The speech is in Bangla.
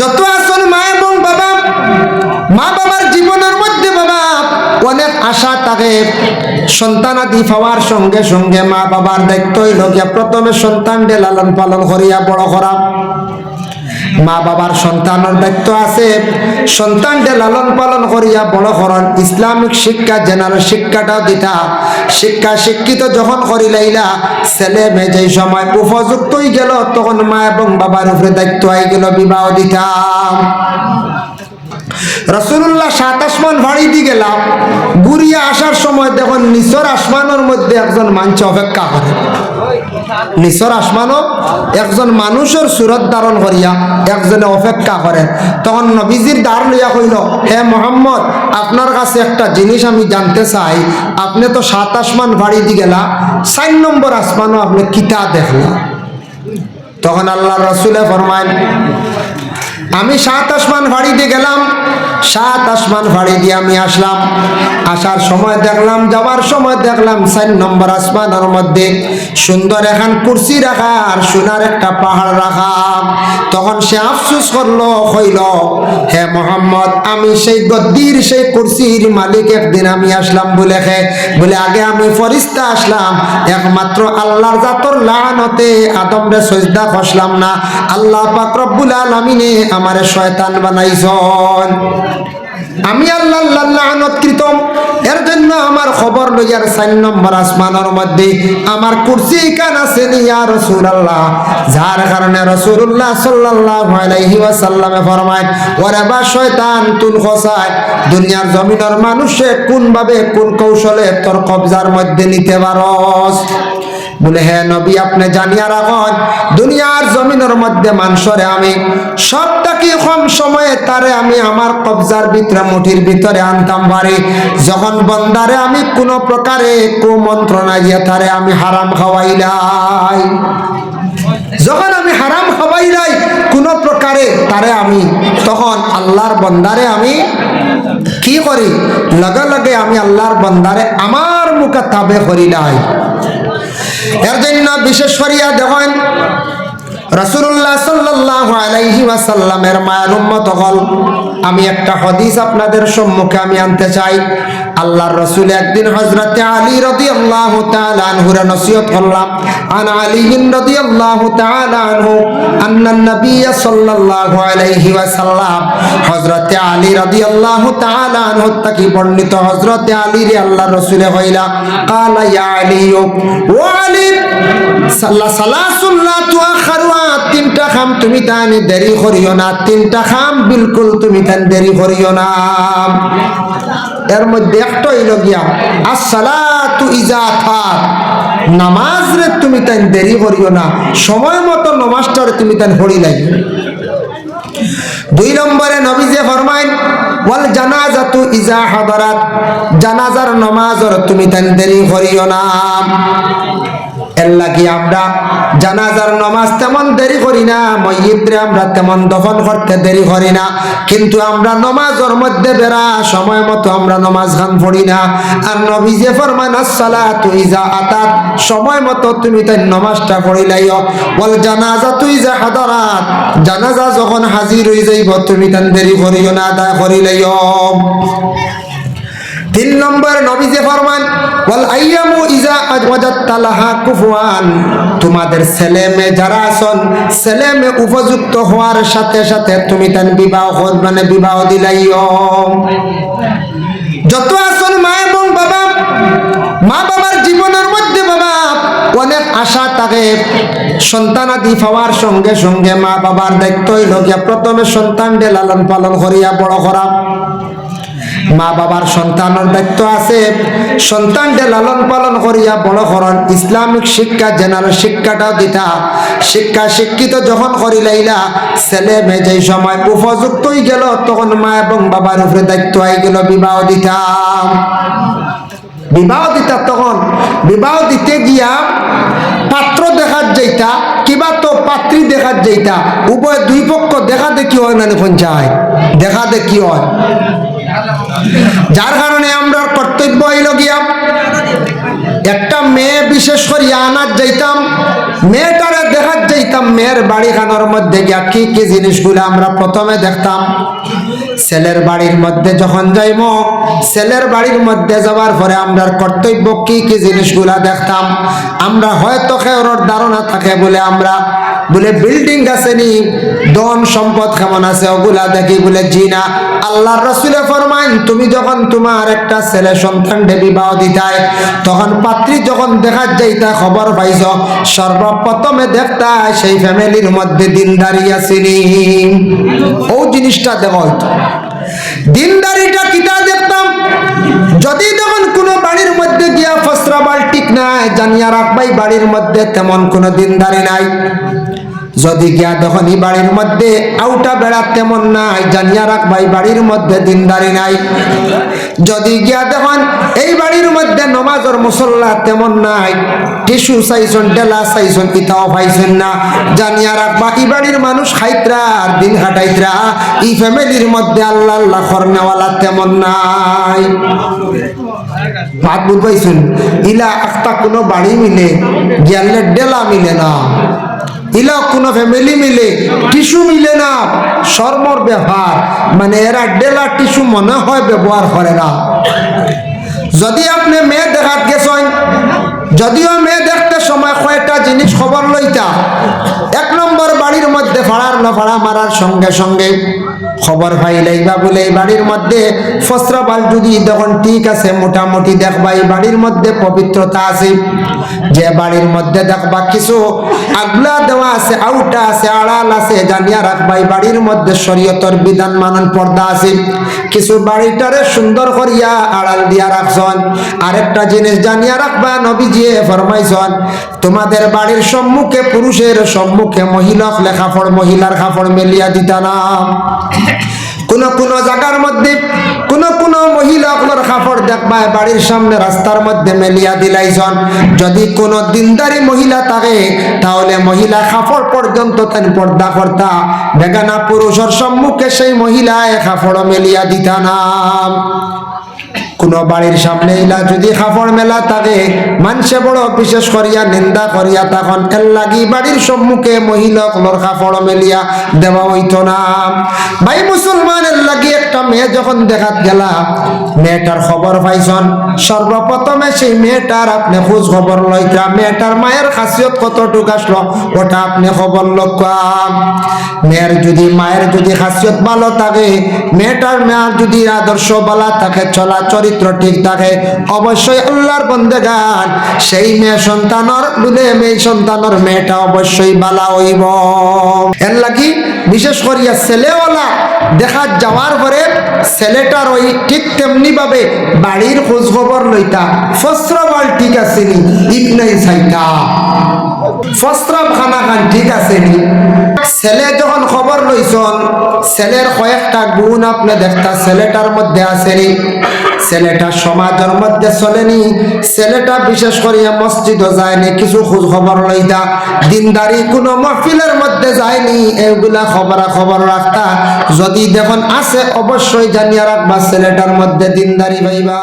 যত আসল মা এবং বাবা, মা বাবার জীবনের মধ্যে বাবা অনেক আশা থাকে। সন্তানাদি পাওয়ার সঙ্গে সঙ্গে মা বাবার দায়িত্ব হইল গিয়া প্রথমে সন্তান ডে লালন পালন করিয়া বড় করা। মা বাবার সন্তানের দায়িত্ব আছে। সন্তানকে লালন পালন করিয়া বড় করন ইসলামিক শিক্ষা জেনারেল শিক্ষাটাও দিতা। শিক্ষা শিক্ষিত যখন করিলাইলা ছেলে মেয়ে যেই সময় উপযুক্ত হয়ে গেল, তখন মা এবং বাবার উপরে দায়িত্ব হয়ে গেল, বিবাহ দিতাম রসুল্লাহ সাত আসমান ভাড়ি দিয়ে গেলাম ঘুরিয়ে আসার সময় দেখুন নিচর আসমানের মধ্যে একজন মানুষ অপেক্ষা করে নিচর আসমানও একজন মানুষের সুরত ধারণ করিয়া একজনে অপেক্ষা করে তখন নবীজির দ্বার লইয়া কইল, হে মোহাম্মদ আপনার কাছে একটা জিনিস আমি জানতে চাই। আপনি তো সাত আসমান ভাড়ি দি গেলা চার নম্বর আসমানও আপনি কিতা দেখলা। তখন আল্লাহ রসুলে ফরমায় আমি সাত আসমান দিয়ে গেলাম, সাত আসমান ভাড়ি দিয়ে আমি আসলাম। আসার সময় দেখলাম, যাওয়ার সময় দেখলাম চার নম্বর আসমানের মধ্যে সুন্দর এখন কুর্সি রাখা আর সোনার একটা পাহাড় রাখা। তখন সে আফসুস করল হইল হে মোহাম্মদ, আমি সেই গদ্দির, সেই কুর্সির মালিক একদিন আমি আসলাম বলে হে বলে আগে আমি ফরিস্তা আসলাম, একমাত্র আল্লাহর জাতর লানতে, আদমরে সজদা খসলাম না। আল্লাহ পাক রব্বুল আলামিনে আমারে শয়তান বানাইছন। আমি আল্লাহ লানতকৃত এর জন্য আমার খবর লইয়ার চার নম্বর আসমানের মধ্যে আমার কুর্সি কান আছে ইয়া রাসূলুল্লাহ। যার কারণে আলাইহি ওয়াসাল্লামে ফরমায়, ওরে বা শয়তান তুল খসায়। দুনিয়ার জমিনের মানুষে কোন ভাবে কোন কৌশলে তোর কবজার মধ্যে নিতে পারস? বলে হ্যাঁ নবী, আপনি জানিয়া রাখুন দুনিয়ার জমিনের মধ্যে মানুষরে আমি সবটাকে কম সময়ে তারে আমি আমার কবজার ভিতরে, মুঠির ভিতরে আনতাম পারি যখন বন্দারে আমি কোনো প্রকারে কুমন্ত্রণা দিয়ে তারে আমি হারাম খাওয়াইলাই যখন আমি হারাম খাওয়াইলাই কোনো প্রকারে তারে আমি, তখন আল্লাহর বন্দারে আমি কি করি? লগে লগে আমি আল্লাহর বন্দারে আমার মুখে তাবে করিলাই এর জন্য বিশেষ করিয়া দেখেন রসুল্লাহ সাল্লাহ আলাইহি ওয়াসাল্লামের মায়ের উম্মত হল। আমি একটা হদিস আপনাদের সম্মুখে আমি আনতে চাই। আল্লাহর রসুল একদিন হজরতে আলী রদি আল্লাহ আনহুরে নসিহত করলাম। আন আলী রদি আল্লাহ আনহু আন্নান নবী সাল্লাল্লাহু আলাইহি ওয়াসাল্লাম হজরতে আলী রদি আল্লাহ আনহু তাকি বর্ণিত হজরতে আলী রে আল্লাহ রসুলে হইলা, কালা ইয়া আলী ও আলী, সাল্লা সালাসুল্লাহ তুআখারুয়া তিনটা খাম তুমি তানি দেরি করিও না। তিনটা খাম বিলকুল তুমি তান দেরি করিও না। এর মধ্যে একটা হইল গিয়া, আসসালাতু ইজা থাক নামাজ রে তুমি তান দেরি করিও না। সময় মতো নমাজটারে তুমি তান হরি লাগি দুই নম্বরে নবী যে ফরমাইন, ওয়াল জানাজাতু ইজা হাদারাত। জানাজার নমাজর তুমি তান দেরি করিও না। এর আমরা জানাজার নমাজ তেমন দেরি করি না মসজিদরে আমরা তেমন দফন করতে দেরি করি না। কিন্তু আমরা নমাজের মধ্যে বেড়া সময় মতো আমরা নমাজ খান পড়ি না। আর নবী যে ফরমান, আসসালাতু ইজা আতাত সময় মতো তুমি তাই নমাজটা পড়িলাইও বল, জানাজা তুই যা হাদারাত জানাজা যখন হাজির হয়ে যাইব, তুমি তান দেরি করিও না, আদায় করিলাইও তিন নম্বর নবী যে ফরমান ওয়াল আইয়ামু ইজা ওয়াজাত্তা লাহা কুফওয়ান। তোমাদের যারা উপযুক্ত সাথে সাথে তুমি মানে বিবাহ যত বাবা, মা বাবার জীবনের মধ্যে বাবা, অনেক আশা থাকে। সন্তানাদি পাওয়ার সঙ্গে সঙ্গে মা বাবার দায়িত্ব হইল গিয়া প্রথমে সন্তানকে লালন পালন করিয়া বড় করা। মা বাবার সন্তানের দায়িত্ব আছে। সন্তানকে লালন পালন করিয়া বড় করন ইসলামিক শিক্ষা, জেনারেল শিক্ষাটাও দিতা। শিক্ষা শিক্ষিত যখন করি করিলাইলা ছেলে মেয়ে যেই সময় উপযুক্ত হয়ে গেল, তখন মা এবং বাবার উপরে দায়িত্ব হয়ে গেল, বিবাহ দিতাম বিবাহ দিতা তখন। বিবাহ দিতে গিয়া পাত্র দেখার যাইতা, কিবা তো পাত্রী দেখার যাইতা। উভয় দুই পক্ষ দেখা দেখি হয় না পঞ্চায়েত দেখা দেখি হয়। যার কারণে আমরা কর্তব্য হইল গিয়া একটা মেয়ে বিশেষ করে আনার যাইতাম, মেয়েটারে দেখা যাইতাম, মেয়ের বাড়ি খানোর মধ্যে গিয়া কি কি জিনিসগুলো আমরা প্রথমে দেখতাম। ছেলের বাড়ির মধ্যে যখন যাইব, ছেলের বাড়ির মধ্যে যাওয়ার পরে আমরা কর্তব্য কি কি জিনিসগুলা দেখতাম। আমরা হয়তো খেওর ধারণা থাকে বলে আমরা বলে বিল্ডিং আছে নি, ধন সম্পদ কেমন আছে? ওগুলা দেখি বলে, জি না। আল্লাহর রসুলে ফরমাইন তুমি যখন তোমার একটা ছেলে সন্তান বিবাহ দিতায়, তখন পাত্রী যখন দেখা যাইতা, খবর পাইছ, সর্বপ্রথমে দেখতা সেই ফ্যামিলির মধ্যে দিনদারি আসেনি ও জিনিসটা দেখা দিনদারিটা কিতা দেখতাম? যদি তখন কোনো বাড়ির মধ্যে গিয়া ফসরা ঠিক নাই, জানিয়া রাখবাই বাড়ির মধ্যে তেমন কোনো দিনদারি নাই। যদি গিয়া তখন বাড়ির মধ্যে, আউটা বেড়া তেমন নাই, জানিয়া রাখ ভাই, বাড়ির মধ্যে দিনদারি নাই। যদি গিয়া দেখুন, এই বাড়ির মধ্যে নমাজর মুসল্লা তেমন নাই টিসু চাইছন, ডেলা চাইছন ইতাও পাইছেন না। জানিয়া রাখবা এই বাড়ির মানুষ খাইতরা, আর দিন হাটাইতরা, এই ফ্যামিলির মধ্যে আল্লাহ আল্লাহ খরনেওয়ালা তেমন নাই। ভাত বুঝবাইছেন ইলা একটা কোনো বাড়ি মিলে, গিয়ালে ডেলা মিলে না। ইলা কোনো ফ্যামিলি মিলে টিস্যু মিলে না। সর্বর ব্যবহার। মানে এরা ডেলা টিস্যু মনে হয় ব্যবহার করে না। যদি আপনি মেয়ে দেখাত গেছেন, যদিও মেয়ে দেখতে সময় কয়েকটা জিনিস খবর লইতা, এক নম্বর বাড়ির মধ্যে ভাড়ার না ভাড়া মারার সঙ্গে সঙ্গে খবর পাইলাই বা বলে এই বাড়ির মধ্যে ফসরাবাল যদি তখন ঠিক আছে, মোটামুটি দেখবা এই বাড়ির মধ্যে পবিত্রতা আছে। যে বাড়ির মধ্যে দেখবা কিছু আগলা দেওয়া আছে, আউটা আছে, আড়াল আছে, জানিয়া রাখবা এই বাড়ির মধ্যে শরীয়তর বিধান মানন পর্দা আছে। কিছু বাড়িটারে সুন্দর করিয়া আড়াল দিয়া রাখছন। আরেকটা জিনিস জানিয়া রাখবা নবীজিয়ে ফরমাইছন, তোমাদের বাড়ির সম্মুখে পুরুষের সম্মুখে মহিলা লেখাফড় মহিলার খাফড় মেলিয়া দিতা না। কোন কোন জায়গার মধ্যে কোন কোন মহিলা আপনার কাপড় দেখবায়, বাড়ির সামনে রাস্তার মধ্যে মেলিয়া দিলাইছন। যদি কোন দিনদারি মহিলা থাকে, তাহলে মহিলা কাপড় পর্যন্ত তেন পর্দা করতা। বেগানা পুরুষের সম্মুখে সেই মহিলায় কাপড় মেলিয়া দিতা না। কোন বাড়ির সামনে ইলা যদি কাপড় মেলা থাকে মানুষে বড় বিশেষ করিয়া, নিন্দা করিয়া তখন এর লাগি বাড়ির সম্মুখে মহিলা কোনোর কাপড় মেলিয়া দেওয়া হইতো না। ভাই মুসলমানের লাগি একটা মেয়ে যখন দেখাত গেলা, মেয়েটার খবর পাইছন? সর্বপ্রথমে সেই মেয়েটার আপনি খোঁজ খবর লইতা মেয়েটার মায়ের খাসিয়ত কতটুক আসলো, ওটা আপনি খবর লক্ষ্য মেয়ের যদি, মায়ের যদি খাসিয়ত ভালো থাকে, মেয়েটার মেয়ের যদি আদর্শ বালা থাকে চলা চরিত্র ঠিক থাকে, অবশ্যই আল্লাহর বন্দেগান। সেই মেয়ে সন্তানর বুঝে মেয়ে সন্তানর মেয়েটা অবশ্যই বালা হইব। এর লাগি বিশেষ করিয়া ছেলেওয়ালা দেখা যাওয়ার পরে ছেলেটার ওই ঠিক তেমনি ভাবে বাড়ির খোঁজ খবর লইতা। ফসরাবাল ঠিক আছে নি ইট নাই চাইতা ফসরাব খানা খান ঠিক আছে নি। ছেলে যখন খবর লইছন, ছেলের কয়েকটা গুণ আপনি দেখতা ছেলেটার মধ্যে আসেনি, ছেলেটা সমাজের মধ্যে চলেনি, ছেলেটা বিশেষ করিয়া মসজিদও যায়নি, কিছু খোঁজ খবর লইতা, দিনদারি কোনো মহফিলের মধ্যে যায়নি, এগুলা খবরা খবর রাখতা, যদি দেখুন আছে, অবশ্যই জানিয়ে রাখবা, ছেলেটার মধ্যে দিনদারি পাইবা